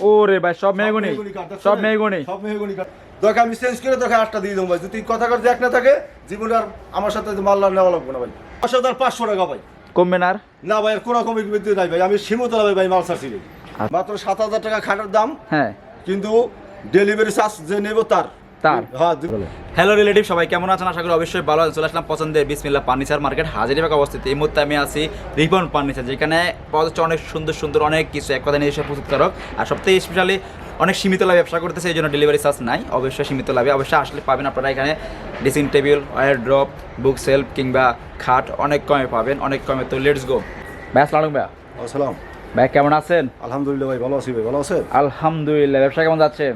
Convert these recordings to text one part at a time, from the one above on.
ওরে ভাই সব মেহগুনি। সব মেহগুনি। সব মেহগুনি। দরকার আমি চেঞ্জ করে দরকার আটটা দিয়ে দেবো ভাই। যদি কথা এক না থাকে জীবন আর আমার সাথে মাল্লা নেওয়া লাগবে না ভাই। পাঁচশো হাজার পাঁচশো টাকা ভাই। কমবে না না ভাই আর কোনো কমে নাই ভাই। আমি সীমিত ভাই ভাই মাল ছাড়ছি আচ্ছা। মাত্র সাত হাজার টাকা খাটার দাম। হ্যাঁ। কিন্তু ডেলিভারি চার্জ যে নেব তার। তার? হ্যাঁ হ্যালো রিলেটিভ সবাই কেমন আছেন? আশা করি অবশ্যই ভালো আছেন। চলে আসলাম পছন্দের বিসমিল্লা ফার্নিচার মার্কেট হাজিরিবাগ অবস্থিত। এই মুহূর্তে আমি আছি রিপন ফার্নিচার যেখানে পাওয়া যাচ্ছে অনেক সুন্দর সুন্দর অনেক কিছু। এক কথা নিয়ে এসে প্রস্তুতকারক। আর সবথেকে স্পেশালি অনেক সীমিত লাভে ব্যবসা করতেছে এই জন্য ডেলিভারি চার্জ নাই। অবশ্যই সীমিত লাভে। অবশ্যই আসলে পাবেন আপনারা এখানে dressing table wardrobe book shelf কিংবা খাট অনেক কমে পাবেন অনেক কমে। তো লেটস গো ভাই আসসালাম ভাই। আসসালাম ভাই কেমন আছেন? আলহামদুলিল্লাহ ভাই ভালো আছি ভাই ভালো আছেন? আলহামদুলিল্লাহ ব্যবসা কেমন যাচ্ছে?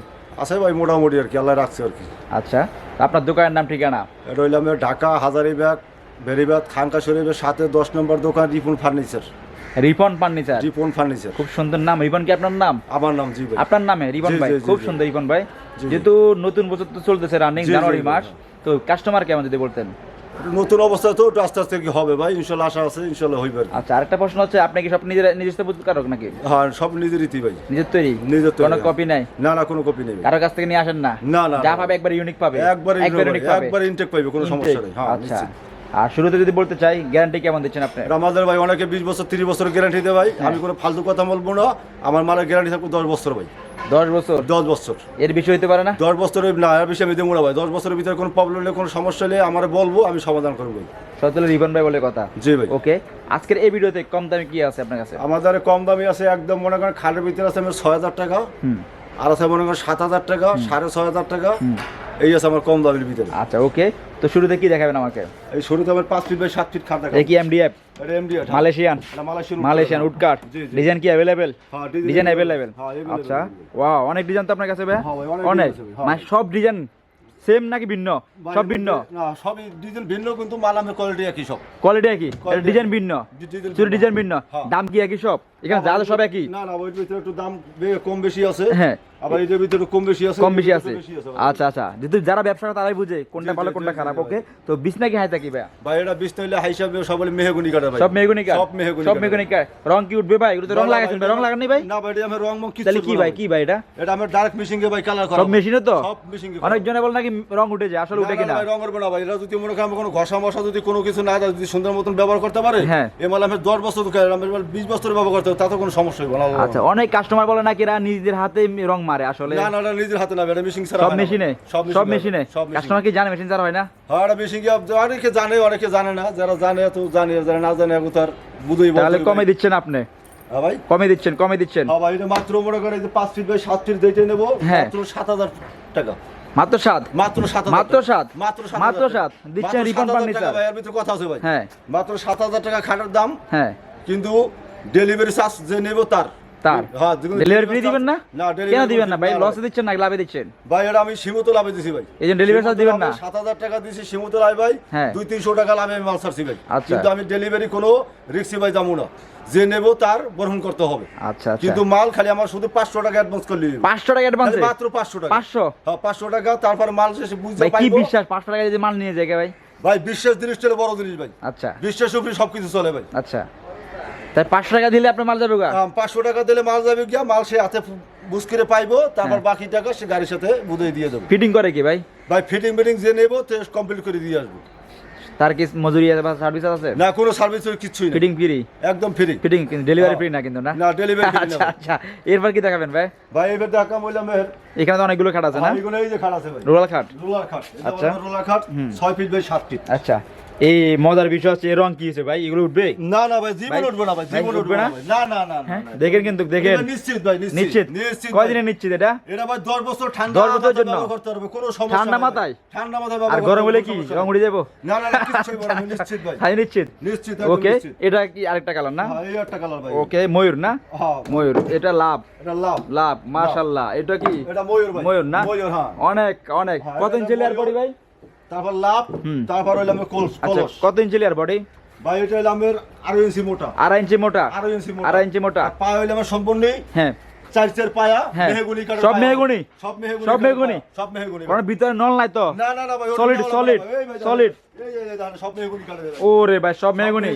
আছে ভাই মোটামুটি আর কি আল্লাহ রাখছে আর কি। আচ্ছা আপনার দোকানের নাম ঠিকানা? রইলাম ঢাকা হাজারিবাগ বেরিবাগ খানকা শরীফের সাথে দশ নম্বর দোকান Ripon furniture. Ripon furniture? Ripon furniture. খুব সুন্দর নাম। রিপন কি আপনার নাম? আমার নাম জি ভাই। আপনার নামে রিপন ভাই? খুব সুন্দর রিপন ভাই। যেহেতু নতুন বছর তো চলতেছে রানিং জানুয়ারি মাস তো কাস্টমার কেমন যদি বলতেন? নতুন অবস্থা তো আস্তে আস্তে কি হবে ভাই? ইনশাল্লাহ আশা আছে ইনশাল্লাহ হইবে আর একটা আচ্ছা আরেকটা প্রশ্ন হচ্ছে আপনি কি সব নিজের নিজস্ব বুদ্ধি কারক নাকি? হ্যাঁ সব নিজের রীতি ভাই। নিজের তৈরি? নিজের তৈরি, কোনো হ্যাঁ। কপি নাই? না না কোনো কপি নেই। কারও কাছ থেকে নিয়ে আসেন না? না, না, যা পাবে একবার ইউনিক পাবে। একবার একবার ইউনিক পাবে। একবার ইনটেক পাবে কোনো সমস্যা নাই। হ্যাঁ আচ্ছা। আর শুরুতে যদি বলতে চাই গ্যারান্টি কেমন দিচ্ছেন আপনি? আর আমাদের ভাই অনেকে বিশ বছর তিরিশ বছর গ্যারান্টি দেয় ভাই। হ্যাঁ। আমি কোনো ফালতু কথা বলব না। আমার মালের গ্যারান্টি থাকবে দশ বছর ভাই। দশ বছর? দশ বছর। এর বিষয় হতে পারে না? দশ বছরের না এর বেশি আমি দেবো না ভাই। দশ বছরের ভিতরে কোনো প্রবলেম হলে কোনো সমস্যা হলে আমার বলব আমি সমাধান করব ভাই। সত্যি রিপন ভাই বলে কথা। জি ভাই। ওকে আজকের এই ভিডিওতে কম দামে কি আছে আপনার কাছে? আমাদের কম দামি আছে একদম মনে করেন খাটের ভিতরে আছে আমার ছয় হাজার টাকা। আর আছে মনে করেন সাত হাজার টাকা সাড়ে ছয় হাজার টাকা। এই আছে আমার কম দামের ভিতরে। আচ্ছা ওকে তো শুরুতে কি দেখাবেন আমাকে? এই শুরুতে আমার পাঁচ ফিট বাই সাত ফিট খাট দেখা এই কি MDF. Malaysian. Malaysian woodcut. Design কি অ্যাভেলেবেল হ্যাঁ, ডিজাইন অ্যাভেলেবেল আচ্ছা। ওয়াও অনেক ডিজাইন তো আপনার কাছে হ্যাঁ অনেক হ্যাঁ। মানে সব ডিজাইন সেম নাকি ভিন্ন? সব ভিন্ন? না সবই ডিজাইন ভিন্ন কিন্তু মাল কোয়ালিটি একই সব। কোয়ালিটি একই? ডিজাইন ভিন্ন? ডিজাইন ভিন্ন। ডিজাইন ভিন্ন? হ্যাঁ। দাম কি একই সব? এখানে যা সব একই? না না ওইটার ভিতরে একটু দাম কম বেশি আছে। হ্যাঁ। আবার এটার ভিতরে কম বেশি আছে কম বেশি আছে। আচ্ছা আচ্ছা। যেহেতু যারা ব্যবসা করে তারাই বুঝে কোনটা ভালো কোনটা খারাপ। ওকে তো বিছনা কি হাই থাকি ভাই ভাই এটা বিশ নইলে হাই হিসাবে সব বলে মেহগুনি কাটা ভাই। সব মেগুনিকা সব মেহগুনি সব কাঠের। মেগুনিকা রং কি উঠবে ভাই? এগুলো তো রং লাগাইছেন ভাই? রং লাগান ভাই? না ভাই এটা আমি রং মং কিছু তাহলে কি ভাই কি ভাই এটা? এটা আমার ডাইরেক্ট মেশিং এ ভাই কালার করা সব মেশিনে তো? সব মেশিং এ অনেকজনে বলে নাকি রং উঠে যায় আসলে উঠে কিনা? রং করবে না ভাই। এটা যদি মনে করেন কোনো ঘষা মশা যদি কোনো কিছু না যদি সুন্দর মতন ব্যবহার করতে পারে হ্যাঁ। এ মাল আমি দশ বছর ধরে আমি মাল বিশ বছর ব্যবহার করতে হবে, তাতে কোনো সমস্যা হবে না। আচ্ছা অনেক কাস্টমার বলে নাকি এরা নিজের হাতে রং মারে আসলে না না নিজের হাতে না এটা মেশিং ছাড়া সব। মেশিনে সব মেশিনে কাস্টমার কি জানে মেশিন ছাড়া হয় না? হ্যাঁ এটা মেশিং অনেকে জানে অনেকে জানে না। যারা জানে তো জানে যারা না জানে তার বুঝেই তাহলে কমে দিচ্ছেন আপনি? হ্যাঁ ভাই। কমে দিচ্ছেন কমে দিচ্ছেন। হ্যাঁ ভাই এটা মাত্র মনে করে যে পাঁচ ফিট বাই সাত ফিট দেখে নেব। মাত্র সাত হাজার টাকা। মাত্র সাত? মাত্র সাত হাজার মাত্র সাত? মাত্র সাত মাত্র সাত? দিচ্ছেন রিপন সাত হাজার ভাই, এর ভিতরে কথা আছে ভাই। হ্যাঁ। মাত্র সাত হাজার টাকা খাটের দাম। হ্যাঁ। কিন্তু ডেলিভারি চার্জ যে নেব তার। তার। হ্যাঁ ডেলিভারি ফ্রি দিবেন না? না কেন দিবেন না ভাই? লসে দিচ্ছেন না লাভে দিচ্ছেন? ভাই এটা আমি সীমিত লাভে দিছি ভাই। এই জন্য delivery charge দিবেন না? সাত হাজার টাকা দিছি সীমিত লাভ ভাই। হ্যাঁ। দুই তিনশো টাকা লাভে আমি মাল ছাড়ছি ভাই। আচ্ছা। কিন্তু আমি ডেলিভারি কোনো রিক্সি ভাই যাব না। যে নেব তার গ্রহণ করতে হবে। আচ্ছা আচ্ছা। কিন্তু মাল খালি আমার শুধু পাঁচশো টাকা অ্যাডভান্স করলে হবে। পাঁচশো টাকা অ্যাডভান্স মাত্র পাঁচশো টাকা। পাঁচশো? হ্যাঁ পাঁচশো টাকা তারপর মাল শেষে বুঝতে ভাই কি বিশ্বাস? পাঁচশো টাকা যদি মাল নিয়ে যায় ভাই? ভাই বিশ্বাস জিনিস বড় জিনিস ভাই। আচ্ছা। বিশ্বাস উপরে সবকিছু চলে ভাই। আচ্ছা। তাই পাঁচশো টাকা দিলে আপনার মাল যাবে গা? পাঁচশো টাকা দিলে মাল যাবে গিয়া মাল সে হাতে বুঝ করে পাইবো তারপর বাকি টাকা সে গাড়ির সাথে বুঝিয়ে দিয়ে দেবো। ফিটিং করে কি ভাই? ভাই ফিটিং ফিটিং যে নেব কমপ্লিট করে দিয়ে আসব। তার কি মজুরি বা সার্ভিস আছে? না কোনো সার্ভিস কিছুই না। ফিটিং ফ্রি একদম ফ্রি ফিটিং ডেলিভারি হ্যাঁ। ফ্রি না কিন্তু না? না ডেলিভারি আচ্ছা আচ্ছা। এরপর কি দেখাবেন ভাই? ভাই এবার দেখা বললাম এখানে তো অনেকগুলো খাট আছে না? এইগুলো এই যে খাট আছে ভাই। রোলার খাট। রোলার খাট। আচ্ছা। রোলার খাট হুম। ছয় ফিট বাই সাত ফিট আচ্ছা। এই মজার বিষয় হচ্ছে এর রং কি হয়েছে ভাই? এগুলো উঠবে? না না ভাই জীবন উঠবে না ভাই জীবন উঠবে না না? না না হ্যাঁ? দেখেন কিন্তু দেখেন। নিশ্চিত ভাই নিশ্চিত নিশ্চিত? কয়দিনে নিশ্চিত এটা? এটা ভাই দশ বছর ঠান্ডা দশ বছরের মাথায় জন্য? করতে পারবে কোনো সমস্যা ঠান্ডা মাথায়? ঠান্ডা মাথায় আর গরম হলে কি? রং। উঠে যাব? না না না কিচ্ছু হবে না, নিশ্চিত ভাই। হাই নিশ্চিত? নিশ্চিত ওকে এটা কি আরেকটা কালার না? হ্যাঁ এই একটা কালার ভাই। ওকে ময়ূর না? হ্যাঁ ময়ূর এটা লাভ। এটা লাভ। লাভ মাশাল্লাহ। এটা কি? এটা ময়ূর ভাই। ময়ূর না? ময়ূর হ্যাঁ। অনেক অনেক। হ্যাঁ, কত ইঞ্চি লেয়ার। বডি ভাই তারপর লাভ তারপর হইলাম কলস আচ্ছা কলস। কত ইঞ্চি লেয়ার বডি? ভাই এটা হইলাম আড়াই ইঞ্চি মোটা। আড়াই ইঞ্চি মোটা? আড়াই ইঞ্চি মোটা। আড়াই ইঞ্চি মোটা? পা পা হইলাম সম্পূর্ণ হ্যাঁ। চার চার পায়া। মেহগুনি কাঠের সব পায়া। সব মেহগুনি সব কাঠের সব মেহগুনি কারণ ভিতরে নল নাই তো? না না না ভাই সব মেহগুনি ওরে সব মেহগুনি?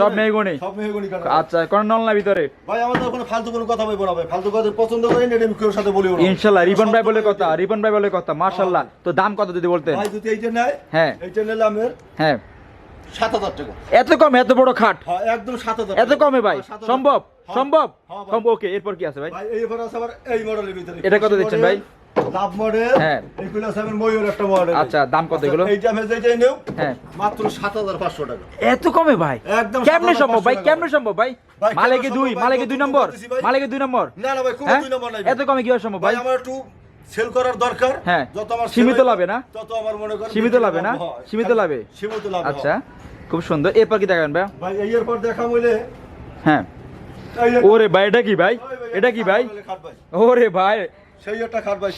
সব মেহগুনি। সব মেহগুনি। আচ্ছা কোন নল নাই ভিতরে? আমাদের কোনো ফালতু কোনো কথা বলব না ভাই। ফালতু কথা পছন্দ আমি সাথে বলিও না। ইনশাল্লাহ রিবন ভাই বলে কথা রিবন ভাই বলে কথা মাশাল্লাহ। তো দাম কত যদি বলতেন? ভাই যদি এইটা নেয় হ্যাঁ। এইটা নিলে আমার হ্যাঁ। সাত হাজার টাকা। এত কম এত বড় খাট? হ্যাঁ একদম সাত হাজার এত কমে ভাই? সম্ভব? সম্ভব? হ্যাঁ, সম্ভব ওকে এরপর কি আছে ভাই? এই আছে আবার এই মডেলের ভিতরে। এটা কত দিচ্ছেন ভাই? লাভ মডেল হ্যাঁ। এইগুলো আছে ময়ূর একটা মডেল আচ্ছা, দাম কত এগুলো? এইটা আমি যেটাই নেও হ্যাঁ। মাত্র সাত হাজার পাঁচশো টাকা। এত কমে ভাই? একদম কেমনে সম্ভব ভাই। কেমনে সম্ভব ভাই? মালিকে দুই মালিকে দুই নম্বর। মালিকে দুই নম্বর। না না ভাই কোনো হ্যাঁ? দুই নম্বর নাই এত কমে কীভাবে সম্ভব ভাই? আমার একটু সেল করার দরকার। হ্যাঁ। যত আমার সীমিত লাভে না? তত আমার মনে করেন সীমিত লাভে না? সীমিত লাভে? সীমিত লাভে আচ্ছা খুব সুন্দর। এরপর কি দেখাবেন ভাই? ভাই এরপর দেখা হইলে হ্যাঁ। ওরে ভাই এটা কি ভাই? এটা কি ভাই? ওরে ভাই। সেই একটা খাট ভাই।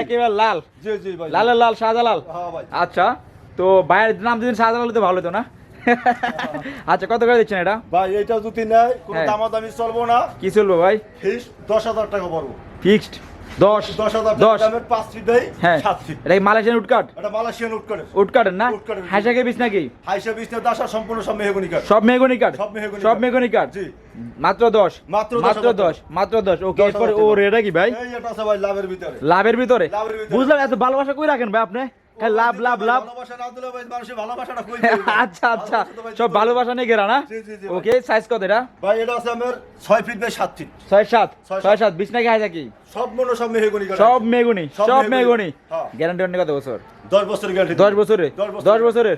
একেবারে লাল। জি জি ভাই। লাল লাল শাহজালাল। লাল আচ্ছা তো ভাইয়ের নাম যদি শাহজালাল তো ভালো হতো না? আচ্ছা কত করে দিচ্ছেন এটা? ভাই এটা যদি নেয় কোনো হ্যাঁ। দামাদামি চলবো না। কি চলবো ভাই? ফিস দশ হাজার টাকা পড়ব। ফিক্সড দশ দশ হ্যাঁ। এটা মালয়েশিয়ান উটকাট এটা মালয়েশিয়ান উটকাট উটকাট না। হাইসাকে বিষ নাকি? হাইসা বিষ্ণু দাসা সম্পূর্ণ সব মেহগুনি কাঠ। সব মেহগনি কাঠ? সব মেহগনি সব কাঠ। জি। মাত্র দশ? মাত্র দশ মাত্র দশ ওকে এরপরে ও। রেটা কি ভাই? লাভের ভিতরে। লাভের ভিতরে। বুঝলাম এত ভালোবাসা কই রাখেন ভাই আপনি? লাভ লাভ লাভ। ভালোবাসা না দিলে ভাই মানুষের ভালোবাসাটা কই আচ্ছা আচ্ছা। সব ভালোবাসা নিয়ে গেরা না? জি, জি, জি, ভাই। ওকে সাইজ কত এটা? ভাই এটা আছে আমার ছয় ফিট বাই সাত ফিট ছয় সাত? ছয় ছয় সাত। বিশ নাকি হাইসা কি সব মনে সব মেহগুনি সব মেগুনি সব সব মেহগনি। মেগুনি হ্যাঁ। গ্যারান্টি অনেক কত বছর? দশ বছর গ্যারান্টি দশ বছরে দশ বছরের।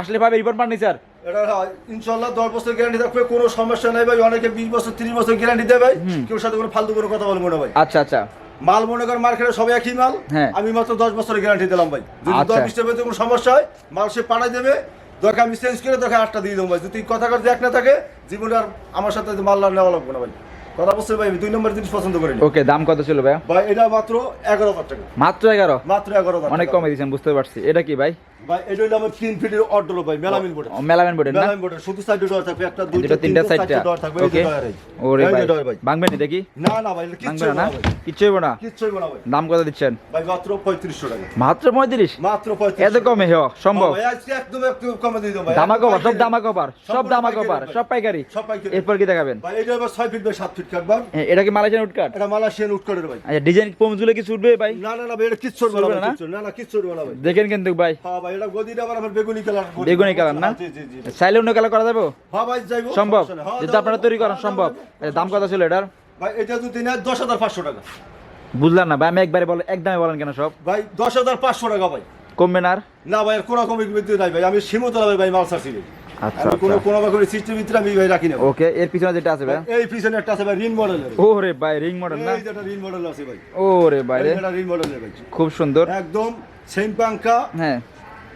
আসলে পাবে রিপন ফার্নিচার এটা হয়, ইনশাল্লাহ দশ বছর গ্যারান্টি থাকবে। কোনো সমস্যা নাই ভাই। অনেকে বিশ বছর ত্রিশ বছর গ্যারান্টি দেবে ভাই। কেউ সাথে কোনো ফালতু কোনো কথা বলব না ভাই। আচ্ছা আচ্ছা। মাল মনে করেন মার্কেটে সবাই একই মাল হ্যাঁ। আমি মাত্র দশ বছরের গ্যারান্টি দিলাম ভাই যদি আচ্ছা। দশ বিশের মধ্যে কোনো সমস্যা হয় মাল সে পাঠাই দেবে দরকার আমি চেঞ্জ করে দরকার আটটা দিয়ে দেবো ভাই যদি কথা কথা এক না থাকে জীবনে আর আমার সাথে মাল নেওয়া লাগবে না ভাই কথা বলছে ভাই দুই নম্বর জিনিস পছন্দ করি ওকে দাম কত ছিল ভাই ভাই এটা মাত্র এগারো হাজার টাকা। মাত্র এগারো? মাত্র এগারো অনেক কমে দিয়েছেন বুঝতে পারছি। এটা কি ভাই? ভাই এটা হইল আমার তিন ফিটের অর্ডার ভাই মেলামিন বোর্ডে মেলামেন বোর্ডের না? মেলামিন বোর্ডে শুধু সাইডে ডর থাকবে একটা দুইটা তিনটা সাইডটা ডর থাকবে ওকে। ওরে ভাই ভাঙবেন এটা কি না না ভাই কিচ্ছু না? হবে না না কিচ্ছু হইব না? কিচ্ছু হবে না ভাই। দাম কত দিচ্ছেন? ভাই মাত্র পঁয়ত্রিশশো টাকা। মাত্র পঁয়ত্রিশ? মাত্র পঁয়ত্রিশ এত কমে হ সম্ভব। ভাই আজকে একদম একটু কমে দিয়ে দেবো ভাই। দামা কভার সব দামা কভার সব দামা কভার সব পাইকারি। সব পাইকারি। এরপর কি দেখাবেন? ভাই এটা এবার ছয় ফিট বাই সাত ফিট হ্যাঁ, এটা কি মালয়েশিয়ান উটকাট? এটা মালয়েশিয়ান উৎকটের ভাই। আচ্ছা ডিজাইন পমজগুলো কি ছুটবে ভাই? না না না ভাই এটা কিচ্ছু হবে না ভাই, না? না না কিচ্ছু হবে না ভাই। দেখেন কিন্তু ভাই। হ্যাঁ ভাই এটা গদিটা আবার আমার বেগুনি কালার। বেগুনি কালার না? জি জি জি চাইলে অন্য কালার করা যাবে? হ্যাঁ ভাই যাইবো সম্ভব। সমস্যা নেই। হ্যাঁ, যদি আপনারা তৈরি করেন হ্যাঁ, সম্ভব। আচ্ছা, দাম কত ছিল এটার? ভাই এটা পাঁচশো টাকা। বুঝলাম না ভাই আমি একবারে বলেন একদমই বলেন কেন সব? ভাই দশ হাজার পাঁচশো টাকা ভাই। কমবে না আর? না ভাই আর কোনো কমি নাই ভাই আমি সীমিত ভাই মাল ছাড়ছি। আচ্ছা আমি কোনো আচ্ছা। কোনো রকমের সিস্টেম ভিতরে আমি ভাই রাখি না ওকে এর পিছনে যেটা আছে ভাই? এই পিছনে একটা আছে ভাই রিন মডেলের। ওরে ভাই রিং মডেল না? এই যেটা রিন মডেল আছে ভাই। ওরে ভাই রে। এই যেটা রিন মডেলের ভাই। খুব সুন্দর। একদম সেম পাঙ্খা হ্যাঁ।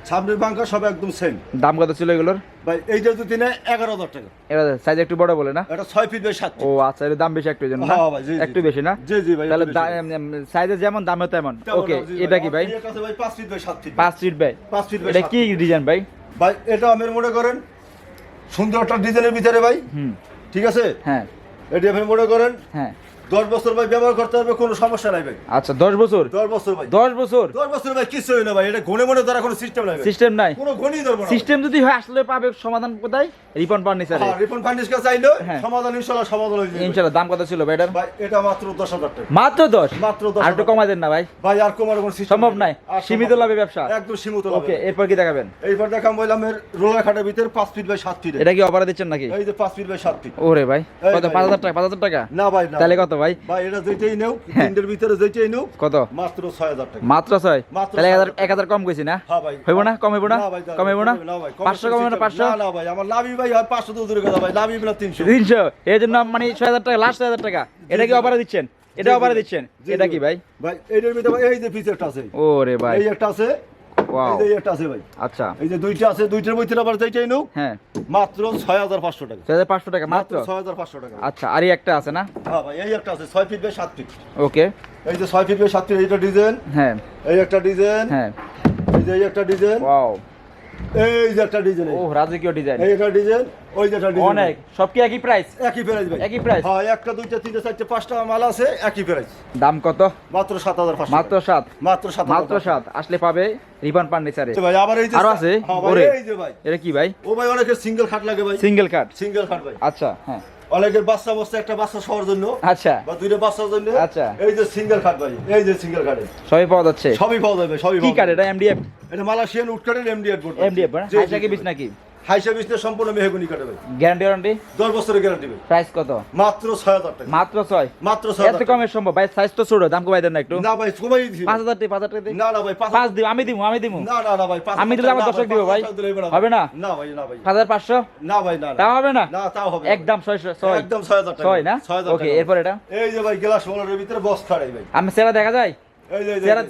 সামনের পাঙ্খা সব একদম সেম দাম কত ছিল এগুলোর? ভাই এইটা যদি নেয় এগারো হাজার টাকা। এবার সাইজ একটু বড় বলে না? এটা ছয় ফিট বাই সাত ও আচ্ছা এর দাম বেশি একটু জন্য হ্যাঁ। একটু বেশি না? জি জি ভাই তাহলে সাইজে যেমন দামে তেমন। ওকে এটা কি ভাই? এই পাঁচ ফিট বাই সাত ফিট পাঁচ ফিট ভাই পাঁচ ফিট বাই এটা কি ডিজাইন ভাই? ভাই এটা আমি মনে করেন সুন্দর একটা ডিজাইনের ভিতরে ভাই। হুম। ঠিক আছে? হ্যাঁ। এটি আপনি মনে করেন? হ্যাঁ। দশ বছর ভাই ব্যবহার করতে পারবে কোনো সমস্যা নাই ভাই। আচ্ছা দশ বছর? দশ বছর ভাই। দশ বছর? দশ বছর ভাই কিছু না ভাই এটা ঘনে মনে ধরা কোনো সিস্টেম নাই সিস্টেম নাই। কোনো ধরবো সিস্টেম যদি হয় আসলে পাবে সমাধান কোথায়? রিপন ফার্নিচারে। হ্যাঁ রিপন কাছে চাইলে হ্যাঁ। সমাধান সমাধান হয়ে যাবে। ইনশাআল্লাহ দাম কত ছিল ভাই এটার? ভাই এটা মাত্র দশ হাজার টাকা। মাত্র দশ? মাত্র দশ আর একটু কমাই দেন না ভাই। ভাই আর কমার কোনো system সম্ভব নাই। সীমিত লাভে ব্যবসা। একদম সীমিত ওকে এরপর কি দেখাবেন? এইবার দেখাম বললাম এর রোলার খাটের ভিতরে পাঁচ ফিট বাই সাত ফিট এটা কি অফারে দিচ্ছেন নাকি? এই যে পাঁচ ফিট বাই সাত ফিট ওরে ভাই কত? ভাই। পাঁচ হাজার টাকা পাঁচ হাজার টাকা? না ভাই না তাহলে কত? ভাই? ভাই এটা যেটাই নেও হ্যাঁ। তিনটের ভিতরে যেটাই নেও কত? মাত্র ছয় হাজার টাকা। মাত্র ছয়? তাহলে এক হাজার ছয় এক হাজার কম কইছি না? হ্যাঁ ভাই হইব না? কম। হইব না? কম হইব না? ভাই, পাঁচশো কম হইব না পাঁচশো? না না ভাই আমার লাভই ভাই হয় পাঁচশো তো দূরে কথা ভাই লাভই না তিনশো। তিনশো? এই জন্য মানে ছয় হাজার টাকা লাস্ট ছয় হাজার টাকা। এটা কি অফারে দিচ্ছেন? এটা অফারে দিচ্ছেন? এটা কি ভাই? ভাই এইটার ভিতরে ভাই এই যে একটা আছে। ওরে ভাই। এই একটা আছে এই যে একটা আছে ভাই। আচ্ছা। এই যে দুইটা আছে দুইটার ভিতরে আবার যেটাই নেও। হ্যাঁ। মাত্র ছয় হাজার পাঁচশো টাকা। ছয় হাজার পাঁচশো টাকা মাত্র ছয় হাজার পাঁচশো টাকা। আচ্ছা আর এই একটা আছে না? হ্যাঁ ভাই এই একটা আছে ছয় ফিট বাই সাত ফিট। ওকে। এই যে ছয় ফিট বাই সাত ফিট এইটা ডিজাইন। হ্যাঁ। এই একটা ডিজাইন। হ্যাঁ। এই যে এই একটা ডিজাইন। ওয়াও এই যে একটা ডিজাইন ও রাজকীয় ডিজাইন এই একটা ডিজাইন ওই ডিজাইন অনেক সব কি একই প্রাইস একই প্রাইস ভাই। একই প্রাইস হ্যাঁ একটা দুইটা তিনটা চারটা পাঁচটা মাল আছে একই প্রাইস দাম কত? মাত্র সাত হাজার পাঁচশো। মাত্র সাত? মাত্র সাত মাত্র সাত। আসলে পাবে রিবন ফার্নিচারে। ভাই আবার এই যে আরও আছে? হ্যাঁ ওরে। এই যে ভাই। এটা কি ভাই? ও ভাই সিঙ্গেল খাট লাগে ভাই। সিঙ্গেল খাট? সিঙ্গেল খাট ভাই। আচ্ছা হ্যাঁ। অনেকের বাচ্চা বস্তা একটা বাচ্চা সবার জন্য। আচ্ছা। বা দুইটা বাচ্চার জন্য। আচ্ছা। এই যে সিঙ্গেল খাট ভাই এই যে সিঙ্গেল খাটে সবই পাওয়া যাচ্ছে। সবই পাওয়া যাবে সবই কি কাট এটা? এমডিএফ এটা মালয়েশিয়ান উড কাটের এমডিএফ এমডিএফ জি, হাইসা কি জি, বিচ নাকি? হাইসা বিজনেস সম্পূর্ণ মেহগুনি কাটে গ্যারান্টি ওয়ারেন্টি দশ বছরের গ্যারান্টি প্রাইস কত? মাত্র টাকা। এত হাজার সম্ভব? ভাই সাইজ তো ছোট দাম কমাই দেন না একটু। না ভাই কমাই দিছি। পাঁচ হাজার টাকা পাঁচ হাজার টাকা না না ভাই পাঁচ পাঁচ দিব আমি দিব আমি দিব। না না না ভাই পাঁচ আমি দিলে আমার দর্শক দিব ভাই। হবে না? না ভাই না ভাই। পাঁচ হাজার পাঁচশো? না ভাই না না। তাও হবে না? না তাও হবে একদম টাকা। না? ওকে এরপর এটা? এই যে ভাই গ্লাস ভিতরে ভাই। আমি সেরা দেখা যায়?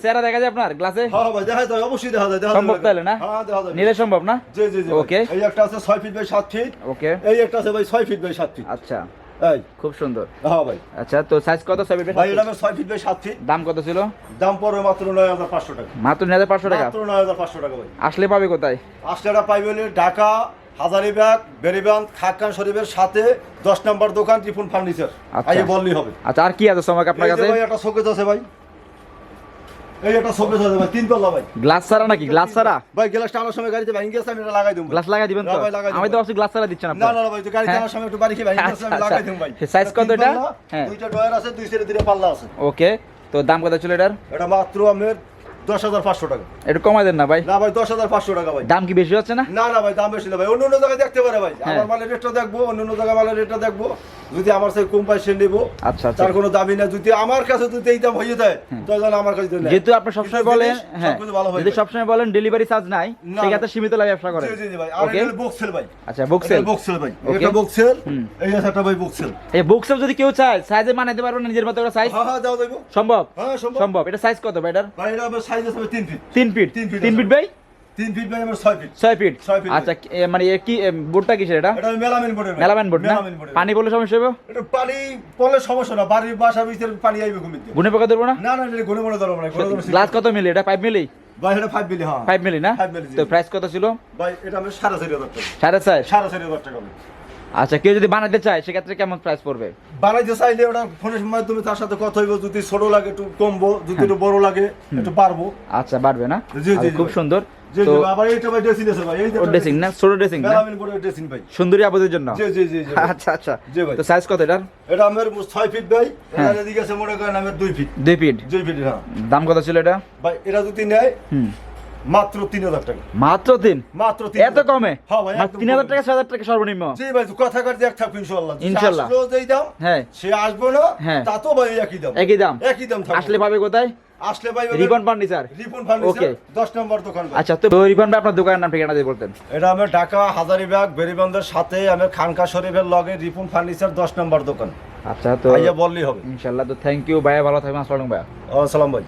চেহারা দেখা যায় আপনার গ্লাসে হ্যাঁ ভাই দেখা যায় অবশ্যই দেখা যায় সম্ভব তাহলে না? হ্যাঁ দেখা যায় নিলে সম্ভব না? জি জি জি ওকে। এই একটা আছে ফিট বাই ফিট ওকে এই একটা আছে ভাই ফিট বাই ফিট আচ্ছা। এই। খুব সুন্দর। হ্যাঁ ভাই। আচ্ছা তো সাইজ কত ছয় feet ভাই সাত এটা feet? ফিট বাই সাত ফিট দাম কত ছিল? দাম পড়বে মাত্র টাকা। মাত্র নয় হাজার পাঁচশো টাকা? মাত্র টাকা ভাই। আসলে পাবে কোথায়? হলে ঢাকা হাজারিবাগ বেরিবান খাক্কান শরীফের সাথে দশ নম্বর দোকান টিফুন ফার্নিচার। আচ্ছা। আইয়ে বললেই হবে। আচ্ছা আর কি আছে সময় আপনার কাছে? ভাই একটা শোকেস আছে ভাই। এই এটা শোকেস আছে ভাই তিন তলা ভাই। গ্লাস সারা নাকি? গ্লাস সারা ভাই গ্লাসটা আনার সময় গাড়িতে ভাঙি গেছে আমি এটা লাগাই দেব। গ্লাস লাগাই দিবেন তো? আমি তো ভাবছি গ্লাস ছাড়া দিচ্ছেন আপনি না না ভাই তো গাড়িতে হ্যাঁ। আনার সময় একটু বাড়ি খেয়ে ভাঙি গেছে আমি আচ্ছা, লাগাই দেব ভাই। সাইজ কত এটা? হ্যাঁ। দুইটা ডয়ার আছে দুই সাইডে দুইটা পাল্লা আছে। ওকে তো দাম কত ছিল এটার? এটা মাত্র আমার দশ হাজার পাঁচশো টাকা। একটু কমাই দেন না ভাই। না ভাই দশ হাজার পাঁচশো টাকা ভাই। দাম কি বেশি হচ্ছে না? না না ভাই দাম বেশি না ভাই। অন্য অন্য জায়গায় দেখতে পারে ভাই। হ্যাঁ। আমার মালের রেটটা দেখব অন্য অন্য জায়গায় মালের রেটটা দেখব। যদি আমার সাথে কম পাই সে নেব আচ্ছা আচ্ছা। তার কোনো দাবি না যদি আমার কাছে যদি এই দাম হয়ে যায় তাহলে আমার কাছে যেহেতু আপনি সবসময় বলেন হ্যাঁ সবকিছু ভালো যদি সবসময় বলেন ডেলিভারি চার্জ নাই সেক্ষেত্রে সীমিত লাভ ব্যবসা করেন। জি জি জি ভাই। আর এটা বক্সেল ভাই। আচ্ছা বুকসেল বক্সেল ভাই। এটা বক্সেল এই একটা ভাই বক্সেল এই বুকসেল যদি কেউ চায় সাইজে বানাইতে পারবেন না নিজের মতো করে সাইজ হ্যাঁ হ্যাঁ দাও দেবো সম্ভব? হ্যাঁ সম্ভব। সম্ভব। এটা সাইজ কত ভাই এটার? ভাই এটা আমার সাইজ ভাই তিন ফিট তিন ফিট তিন feet তিন ফিট ভাই তিন ফিট ভাই আমার ছয় ফিট ছয় ফিট ছয় feet আচ্ছা মানে কি বোর্ডটা কিসের এটা? এটা মেলামিন। মেলামেন বোর্ড না? পানি পড়লে সমস্যা হবে এটা পানি পড়লে সমস্যা না বাড়ির বাসা ভিতরে পানি আইবে ঘুমিতে গুনে পোকা ধরবো না? না না এটা ঘুরে মনে ধরো না গ্লাস কত মিলি? এটা পাইপ মিলি? ভাই এটা ফাইভ মিলি হ্যাঁ। ফাইভ মিলি না? Five milli, জি। তো প্রাইস কত ছিল? ভাই এটা আমি হাজার টাকা হাজার টাকা। আচ্ছা কেউ যদি বানাতে চায় সেক্ষেত্রে কেমন প্রাইস পড়বে? বানাইতে চাইলে ওটা ফোনের মাধ্যমে তার সাথে কথা হইব যদি ছোট লাগে একটু কমবো যদি একটু বড় লাগে একটু পারব আচ্ছা বাড়বে না? জি, জি, খুব সুন্দর। তো আবার এইটা ভাই ড্রেসিং আছে ভাই ড্রেসিং না? ছোট ড্রেসিং না? মেলামিন বোর্ডের ড্রেসিং ভাই। সুন্দরী জন্য? জি জি জি আচ্ছা আচ্ছা। জি ভাই। তো সাইজ কত এটার? এটা আমার ফিট ভাই। হ্যাঁ। এটা এদিকে আছে মনে করেন আমার ফিট ফিট হ্যাঁ। দাম কত ছিল এটা? ভাই এটা যদি নেয় হুম। মাত্র তিন হাজার টাকা। মাত্র তিন? মাত্র তিন এত কমে? হ্যাঁ তিন হাজার টাকা ছয় হাজার টাকা সর্বনিম্ন। জি ভাই কথা কাটতে এক থাকবে ইনশাল্লাহ ইনশাল্লাহ। যেই দাম হ্যাঁ। সে আসব না হ্যাঁ। তা তো ভাই একই দাম। একই দাম। একই দাম আসলে পাবে কোথায়? আসলে ভাই Ripon furniture. Ripon furniture Okay. দশ নম্বর দোকান আচ্ছা তো রিবন ভাই আপনার দোকানের নাম ঠিকানা দিয়ে বলতেন। এটা আমার ঢাকা হাজারিবাগ বেরিবন্ধের সাথে আমার খানকা শরীফের লগে রিপন ফার্নিচার দশ নম্বর দোকান। আচ্ছা তো আইয়া বললেই হবে। তো থ্যাংক ইউ ভাইয়া ভালো থাকবেন আসসালাম ভাইয়া। আসসালাম ভাই।